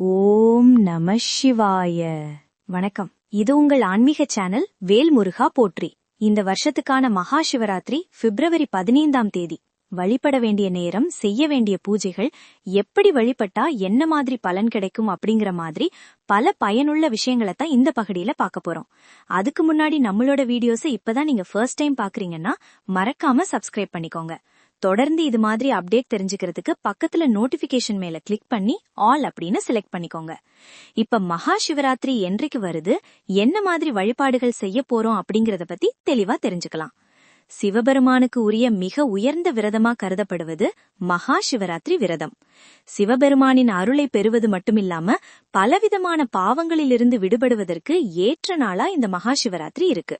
ஓம் நம சிவாய. வணக்கம். இது உங்கள் ஆன்மீக சேனல் வேல்முருகா போற்றி. இந்த வருஷத்துக்கான மகா சிவராத்திரி பிப்ரவரி பதினைந்தாம் தேதி. வழிபட வேண்டிய நேரம் செய்ய வேண்டிய பூஜைகள் எப்படி வழிபட்டா என்ன மாதிரி பலன் கிடைக்கும் அப்படிங்கிற மாதிரி பல பயனுள்ள விஷயங்களை தான் இந்த பகுதியில பார்க்க போறோம். அதுக்கு முன்னாடி நம்மளோட வீடியோஸை இப்பதான் நீங்க ஃபர்ஸ்ட் டைம் பாக்குறீங்கன்னா மறக்காம சப்ஸ்கிரைப் பண்ணிக்கோங்க. தொடர்ந்து இது மாதிரி அப்டேட் தெரிஞ்சுக்கிறதுக்கு பக்கத்துல நோட்டிபிகேஷன் மேல கிளிக் பண்ணி ஆல் அப்படின்னு செலக்ட் பண்ணிக்கோங்க. இப்ப மகா சிவராத்திரி என்றைக்கு வருது? என்ன மாதிரி வழிபாடுகள் செய்ய போறோம் அப்படிங்கறத பத்தி தெளிவா தெரிஞ்சுக்கலாம். சிவபெருமானுக்கு உரிய மிக உயர்ந்த விரதமா கருதப்படுவது மகா சிவராத்திரி விரதம். சிவபெருமானின் அருளை பெறுவது மட்டுமில்லாம பலவிதமான பாவங்களிலிருந்து விடுபடுவதற்கு ஏற்ற நாளா இந்த மகா சிவராத்திரி இருக்கு.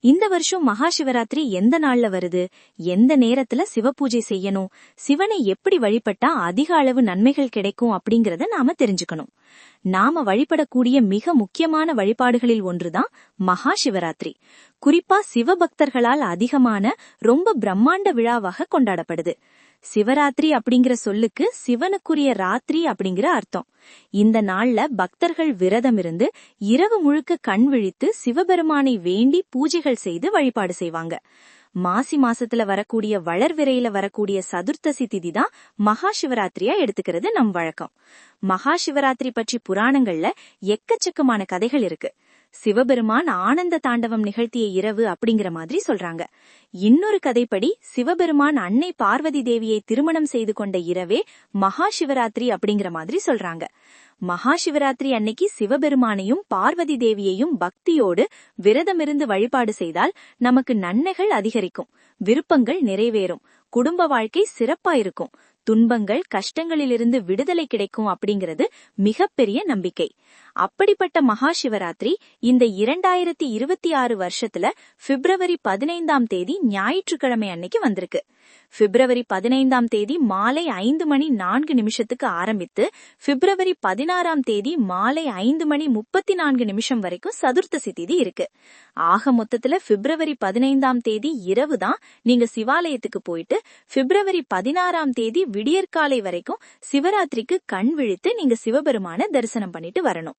இந்த வருஷம் மகா சிவராத்திரி எந்த நாள்ல வருது? எந்த நேரத்துல சிவபூஜை செய்யணும்? சிவனை எப்படி வழிபட்டா அதிக அளவு நன்மைகள் கிடைக்கும் அப்படிங்கறத நாம தெரிஞ்சுக்கணும். நாம வழிபடக்கூடிய மிக முக்கியமான வழிபாடுகளில் ஒன்றுதான் மகா சிவராத்திரி குறிப்பா சிவபக்தர்களால் அதிகமான ரொம்ப பிரம்மாண்ட விழாவாக கொண்டாடப்படுது. சிவராத்திரி அப்படிங்கிற சொல்லுக்கு சிவனுக்குரிய ராத்திரி அப்படிங்கிற அர்த்தம். இந்த நாள்ல பக்தர்கள் விரதம் இருந்து இரவு முழுக்க கண் விழித்து சிவபெருமானை வேண்டி பூஜைகள் செய்து வழிபாடு செய்வாங்க. மாசி மாசத்துல வரக்கூடிய வளர்விரையில வரக்கூடிய சதுர்த்தசி திதி தான் மகா சிவராத்திரியா எடுத்துக்கிறது நம் வழக்கம். மகா சிவராத்திரி பற்றி புராணங்கள்ல எக்கச்சக்கமான கதைகள் இருக்கு. சிவபெருமான் ஆனந்த தாண்டவம் நிகழ்த்திய இரவு அப்படிங்கிற மாதிரி சொல்றாங்க. இன்னொரு கதைப்படி சிவபெருமான் அன்னை பார்வதி தேவியை திருமணம் செய்து கொண்ட இரவே மகா சிவராத்திரி அப்படிங்கிற மாதிரி சொல்றாங்க. மகா சிவராத்திரி அன்னைக்கு சிவபெருமானையும் பார்வதி தேவியையும் பக்தியோடு விரதமிருந்து வழிபாடு செய்தால் நமக்கு நன்மைகள் அதிகரிக்கும். விருப்பங்கள் நிறைவேறும். குடும்ப வாழ்க்கை சிறப்பா இருக்கும். துன்பங்கள் கஷ்டங்களிலிருந்து விடுதலை கிடைக்கும் அப்படிங்கிறது மிகப்பெரிய நம்பிக்கை. அப்படிப்பட்ட மகா சிவராத்திரி இந்த இரண்டாயிரத்தி இருபத்தி ஆறு வருஷத்துல பிப்ரவரி பதினைந்தாம் தேதி ஞாயிற்றுக்கிழமை அன்னைக்கு வந்திருக்கு. பிப்ரவரி பதினைந்தாம் தேதி மாலை ஐந்து மணி நான்கு நிமிஷத்துக்கு ஆரம்பித்து பிப்ரவரி பதினாறாம் தேதி மாலை ஐந்து மணி முப்பத்தி நான்கு நிமிஷம் வரைக்கும் சதுர்த்தசி திதி இருக்கு. ஆக மொத்தத்துல பிப்ரவரி பதினைந்தாம் தேதி இரவு தான் நீங்க சிவாலயத்துக்கு போயிட்டு பிப்ரவரி பதினாறாம் தேதி விடியற்காலை வரைக்கும் சிவராத்திரிக்கு கண் விழித்து நீங்க சிவபெருமான தரிசனம் பண்ணிட்டு வரணும்.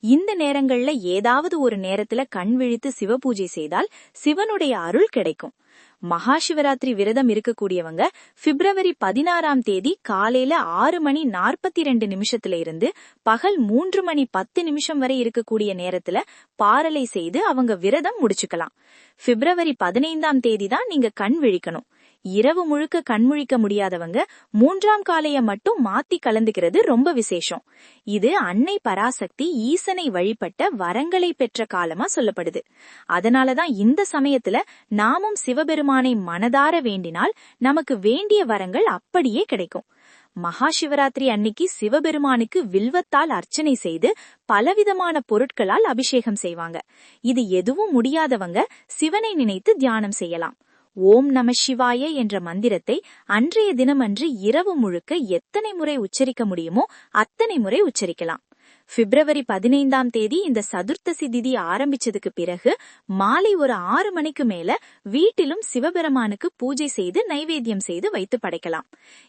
இந்த நேரங்கள்ல ஏதாவது ஒரு நேரத்துல கண் விழித்து சிவ பூஜை செய்தால் சிவனுடைய அருள் கிடைக்கும். மகா சிவராத்திரி விரதம் இருக்கக்கூடியவங்க பிப்ரவரி பதினாறாம் தேதி காலையில ஆறு மணி நாற்பத்தி ரெண்டு நிமிஷத்துல இருந்து பகல் மூன்று மணி பத்து நிமிஷம் வரை இருக்கக்கூடிய நேரத்துல பாரலை செய்து அவங்க விரதம் முடிச்சுக்கலாம். பிப்ரவரி பதினைந்தாம் தேதி தான் நீங்க கண் விழிக்கணும். இரவு முழுக்க கண்முழிக்க முடியாதவங்க மூன்றாம் காலைய மட்டும் மாத்தி கலந்துக்கிறது ரொம்ப விசேஷம். இது அன்னை பராசக்தி ஈசனை வழிபட்ட வரங்களை பெற்ற காலமா சொல்லப்படுது. அதனாலதான் இந்த சமயத்துல நாமும் சிவபெருமானை மனதார வேண்டினால் நமக்கு வேண்டிய வரங்கள் அப்படியே கிடைக்கும். மகா சிவராத்திரி அன்னைக்கு சிவபெருமானுக்கு வில்வத்தால் அர்ச்சனை செய்து பலவிதமான பொருட்களால் அபிஷேகம் செய்வாங்க. இது எதுவும் முடியாதவங்க சிவனை நினைத்து தியானம் செய்யலாம். ஓம் நம சிவாய என்ற மந்திரத்தை அன்றைய தினமன்று இரவு முழுக்க எத்தனை முறை உச்சரிக்க முடியுமோ அத்தனை முறை உச்சரிக்கலாம். பிப்ரவரி பதினைந்தாம் தேதி இந்த சதுர்த்தசி திதி ஆரம்பிச்சதுக்கு பிறகு மாலை ஒரு ஆறு மணிக்கு மேல வீட்டிலும் சிவபெருமானுக்கு பூஜை செய்து நைவேத்தியம் செய்து வைத்து படைக்கலாம்.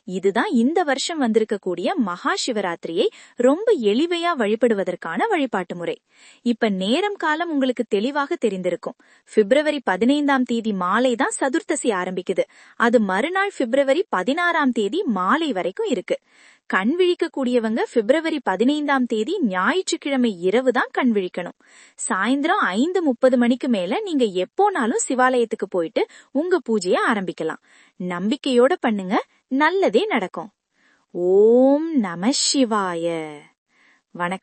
இதுதான் இந்த வருஷம் வந்திருக்கக்கூடிய மகா சிவராத்திரியை ரொம்ப எளிமையா வழிபடுவதற்கான வழிபாட்டு முறை. இப்ப நேரம் காலம் உங்களுக்கு தெளிவாக தெரிந்திருக்கும். பிப்ரவரி பதினைந்தாம் தேதி மாலை தான் சதுர்த்தசி ஆரம்பிக்குது. அது மறுநாள் பிப்ரவரி பதினாறாம் தேதி மாலை வரைக்கும் இருக்கு. கண் விழிக்கக்கூடியவங்க பிப்ரவரி பதினைந்தாம் தேதி ஞாயிற்றுக்கிழமை இரவு தான் கண் விழிக்கணும். சாயந்தரம் ஐந்து முப்பது மணிக்கு மேல நீங்க எப்போனாலும் சிவாலயத்துக்கு போயிட்டு உங்க பூஜையை ஆரம்பிக்கலாம். நம்பிக்கையோட பண்ணுங்க. நல்லதே நடக்கும். ஓம் நம சிவாய. வணக்கம்.